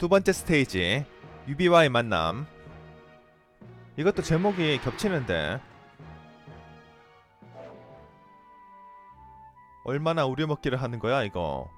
두 번째 스테이지 유비와의 만남 이것도 제목이 겹치는데 얼마나 우려먹기를 하는 거야 이거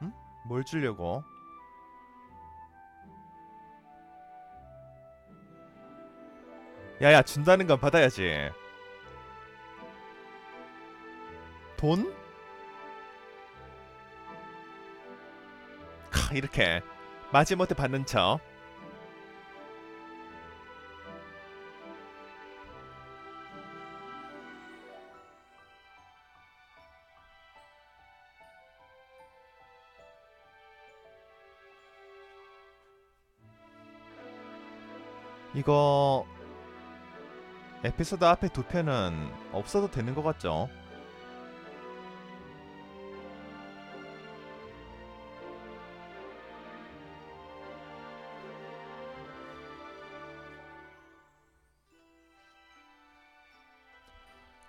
응? 뭘 주려고? 야야 준다는 건 받아야지 돈? 캬, 이렇게 마지못해 받는 척 이거 에피소드 앞에 두 편은 없어도 되는 것 같죠?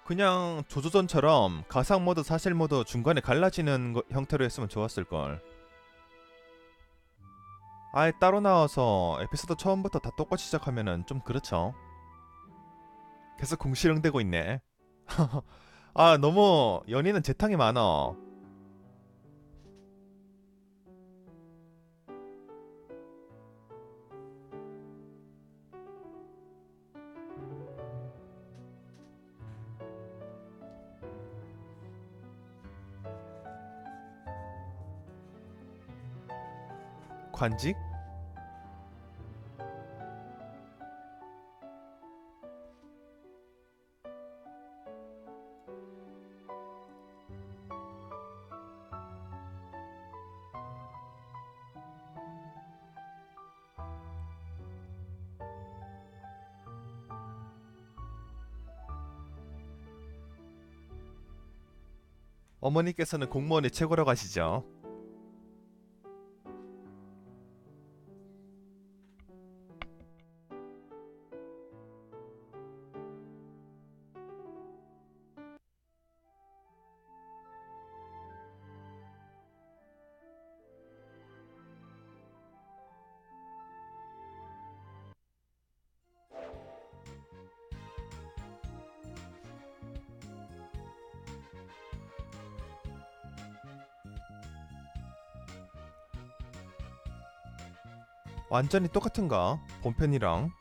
그냥 조조전처럼 가상 모드 사실 모드 중간에 갈라지는 거- 형태로 했으면 좋았을 걸. 아예 따로 나와서 에피소드 처음부터 다 똑같이 시작하면은 좀 그렇죠. 계속 궁시렁대고 있네. 아 너무 연인은 재탕이 많아. 관직? 어머니께서는 공무원이 최고라고 하시죠. 완전히 똑같은가? 본편이랑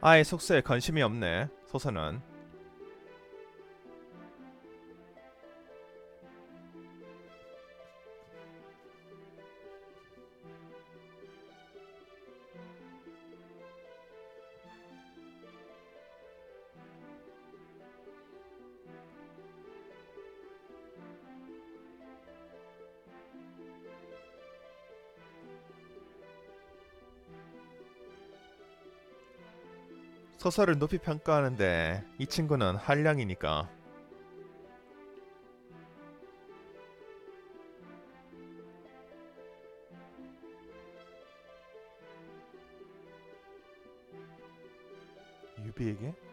아예 속세에 관심이 없네 소선은 소설을 높이 평가하는데 이 친구는 한량이니까 유비에게?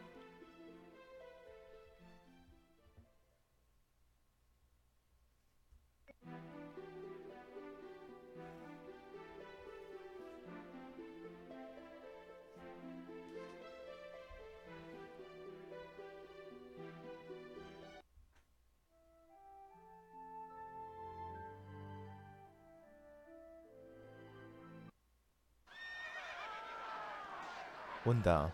온다.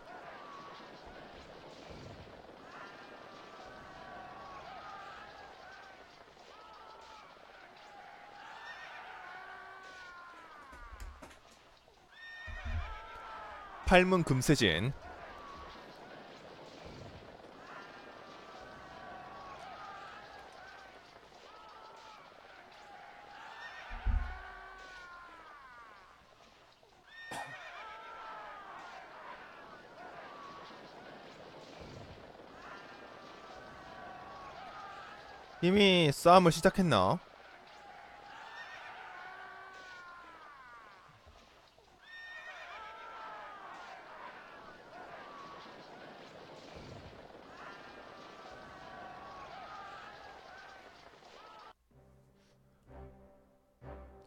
팔문 금세진 이미 싸움을 시작했나?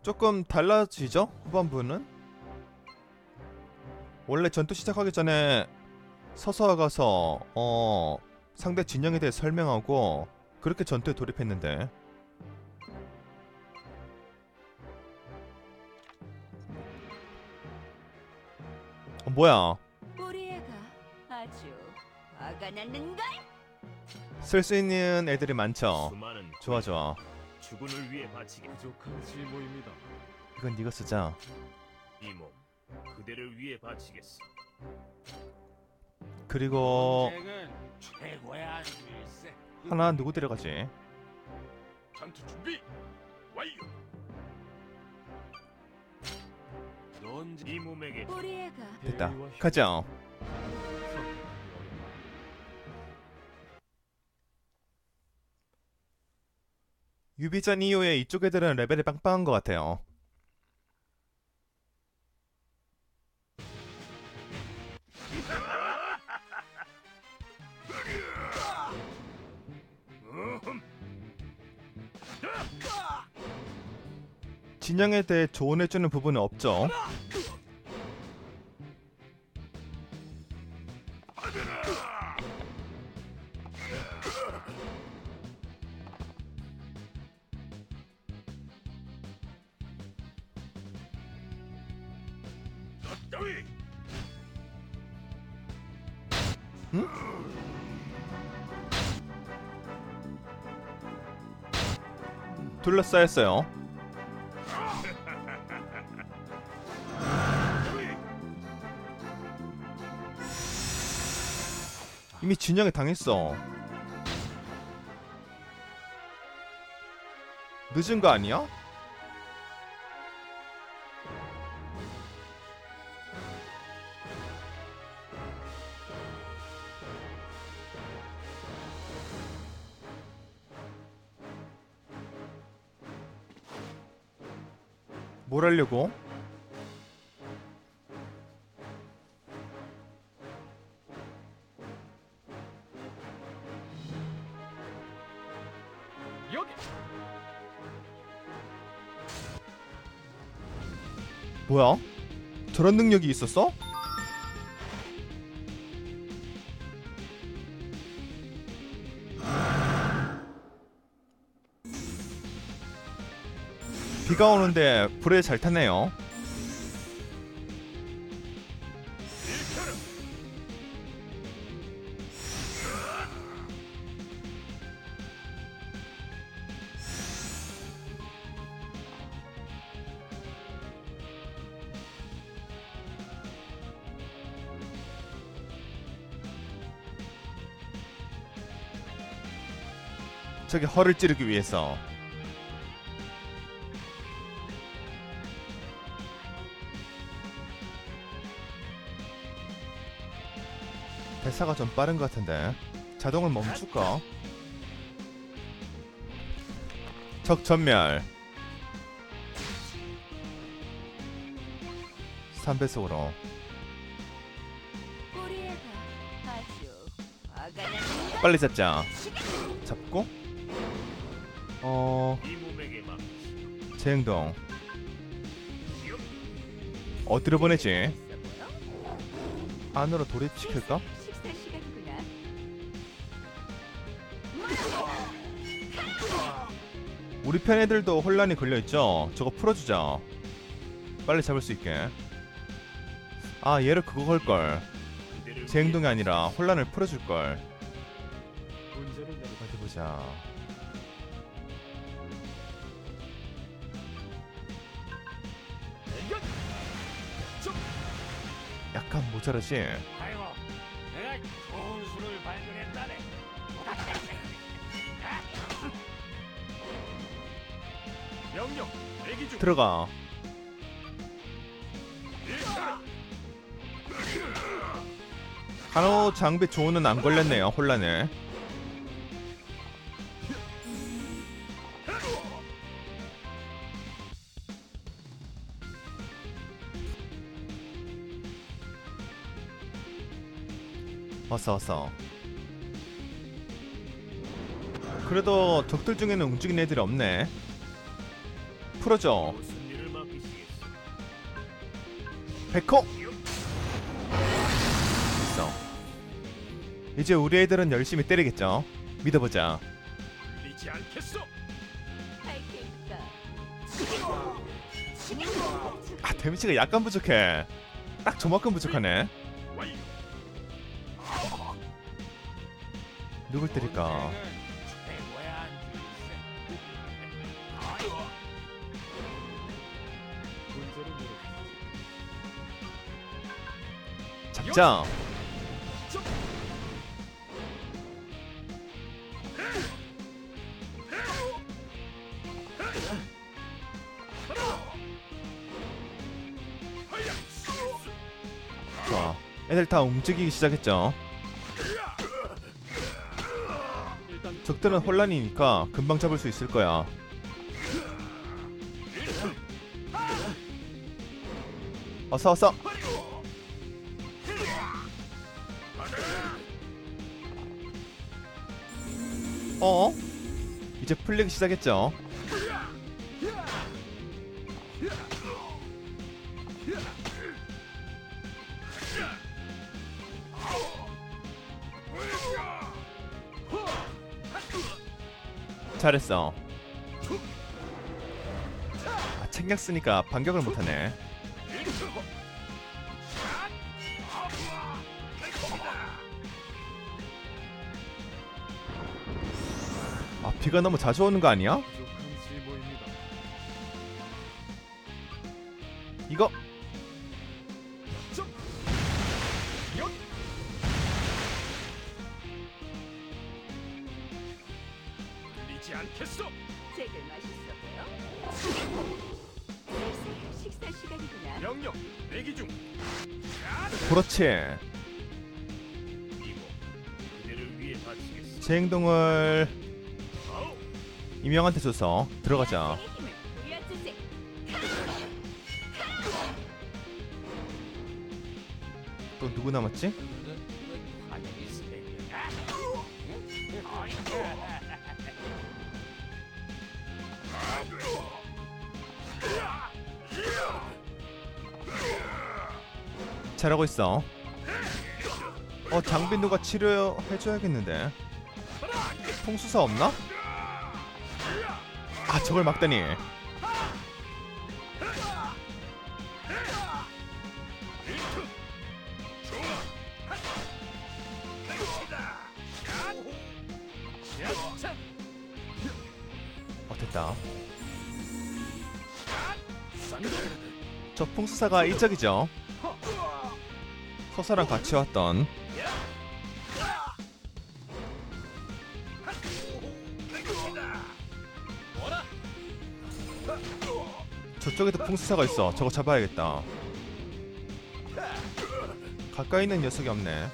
조금 달라지죠? 후반부는? 원래 전투 시작하기 전에 서서 가서 어 상대 진영에 대해 설명하고 그렇게 전투에 돌입했는데 어, 뭐야 우리 애가 아주 화가 났는걸? 쓸 수 있는 애들이 많죠 수많은 좋아 좋아 주군을 위해 바치게 부족한 실모입니다. 이건 네가 쓰자 이몸 그대를 위해 바치겠어. 그리고. 하나 누구 데려가지 전투 준비 완료. 넌이 몸에게 됐다 가자 유비전 이후에 이쪽 애들은 레벨이 빵빵한 것 같아요 진영에 대해 조언해주는 부분은 없죠 둘러싸였어요 이미 진영에 당했어 늦은 거 아니야? 여기 뭐야? 저런 능력이 있었어? 비가 오는데 불에 잘 타네요. 저기 허를 찌르기 위해서 대사가 좀 빠른 것 같은데 자동을 멈출까? 적 전멸 3배속으로 우리 애가 아주 화가 났는걸? 빨리 잡자 잡고 어... 막 재행동 어디로 보내지? 안으로 돌입시킬까? 우리 편 애들도 혼란이 걸려있죠? 저거 풀어주자. 빨리 잡을 수 있게. 아 얘를 그거 걸걸. 제 행동이 아니라 혼란을 풀어줄걸. 어디 보자. 약간 모자라지? 들어가. 간호 장비 조우는 안 걸렸네요. 혼란에. 어서 어서. 그래도 적들 중에는 움직이는 애들이 없네. 풀어줘. 무슨 일을 맡기시겠소? 백호. 있어. 이제 우리 애들은 열심히 때리겠죠. 믿어보자. 아 데미지가 약간 부족해. 딱 저만큼 부족하네. 누굴 때릴까? 잡자. 좋아. 애들 다 움직이기 시작했죠. 적들은 혼란이니까 금방 잡을 수 있을 거야. 어서 어서. 이제 풀리기 시작했죠. 잘했어. 아, 챙겨 쓰니까 반격을 못하네. 비가 너무 자주 오는 거 아니야? 이거. 잭을 식사 시간이구나. 명령 중. 그렇지. 그대를 위해. 제 행동을 이명한테 줘서 들어가자. 또 누구 남았지? 잘하고 있어. 어 장비 누가 치료해줘야겠는데. 통수사 없나? 아 저걸 막다니. 어 됐다. 저 풍수사가 이적이죠. 서사랑 같이 왔던 저쪽에도 풍수사가 있어. 저거 잡아야겠다. 가까이 있는 녀석이 없네.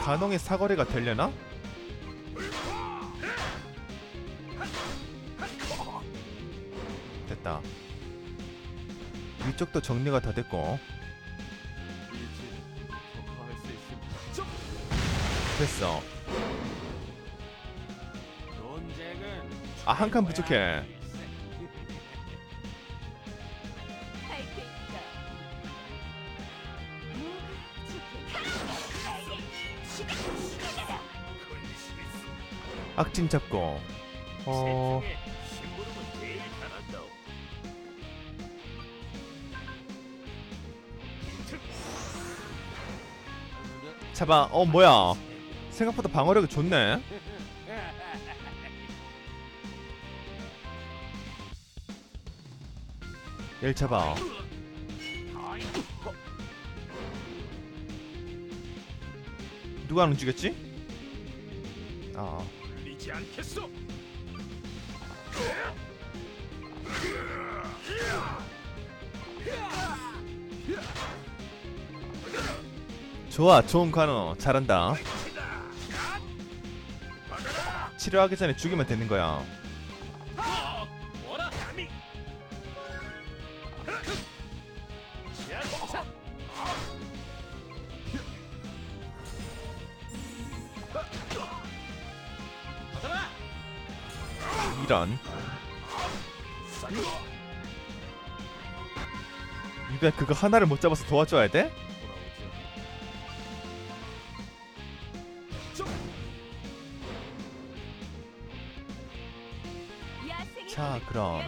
간홍의 사거리가 되려나? 됐다. 위쪽도 정리가 다 됐고. 됐어. 아, 한 칸 부족해. 악진 잡고 어. 잡아. 어 뭐야? 생각보다 방어력이 좋네. 얘를 잡아. 누가 안 움직였지? 아 밀리지 않겠소. 좋아 좋은 관우 잘한다. 치료하기 전에 죽이면 되는 거야. 이런 입에 그거 하나를 못 잡아서 도와줘야 돼? 자, 그럼.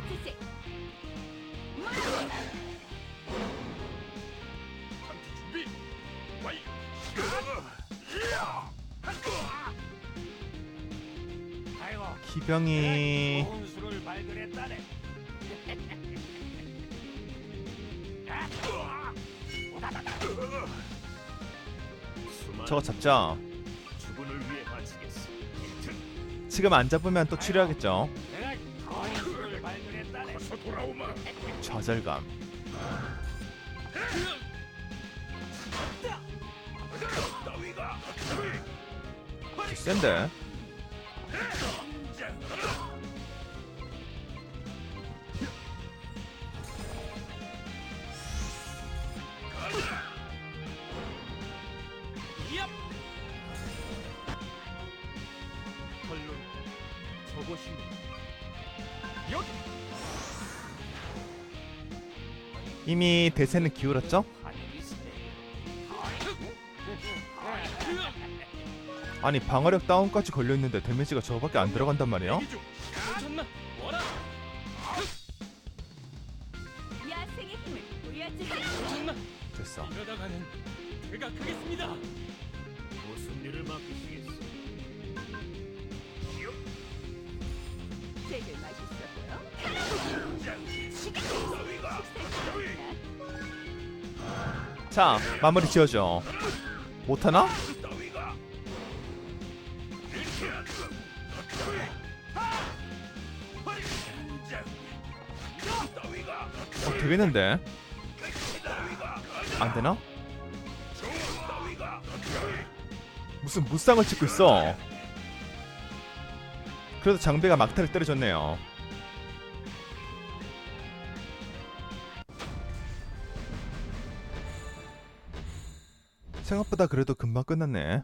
기병이 저거 잡자. 지금 안 잡으면 또 치료하겠죠. 좌절감 센데 얍 이미 대세는 기울었죠? 아니 방어력 다운까지 걸려있는데 데미지가 저거밖에 안 들어간단 말이에요? 야생의 힘을? 됐어 이러다가는 제가 크겠습니다 무슨 일을 맡기시겠어? 쟤들 맛있어 보여? 자 마무리 지어줘 못하나? 어 되겠는데? 안 되나? 무슨 무쌍을 찍고 있어 그래도 장비가 막타를 때려줬네요 생각보다 그래도 금방 끝났네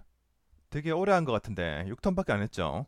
되게 오래 한 것 같은데 6턴밖에 안 했죠